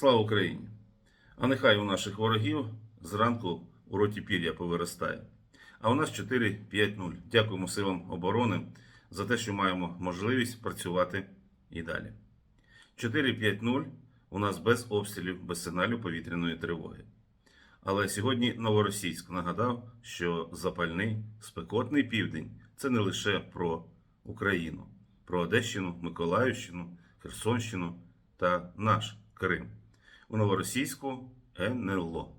Слава Україні! А нехай у наших ворогів зранку у роті пір'я повиростає. А у нас 4-5-0. Дякуємо силам оборони за те, що маємо можливість працювати і далі. 4-5-0 у нас без обстрілів, без сигналів повітряної тривоги. Але сьогодні Новоросійськ нагадав, що запальний спекотний південь це не лише про Україну, про Одещину, Миколаївщину, Херсонщину та наш Крим. У Новоросійську НЛО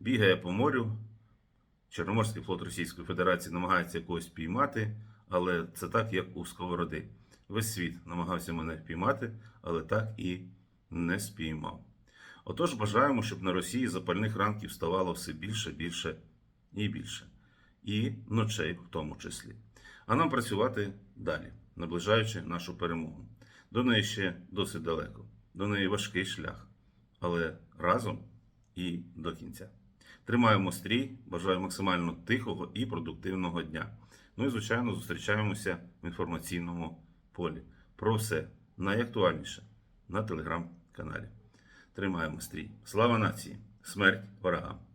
бігає по морю. Чорноморський флот Російської Федерації намагається якогось піймати, але це так, як у сковороди. Весь світ намагався мене впіймати, але так і не спіймав. Отож, бажаємо, щоб на Росії запальних ранків ставало все більше, більше і більше. І ночей в тому числі. А нам працювати далі, наближаючи нашу перемогу. До неї ще досить далеко, до неї важкий шлях, але разом і до кінця. Тримаємо стрій, бажаю максимально тихого і продуктивного дня. Ну і, звичайно, зустрічаємося в інформаційному полі. Про все найактуальніше на телеграм-каналі. Тримаємо стрій. Слава нації! Смерть ворогам!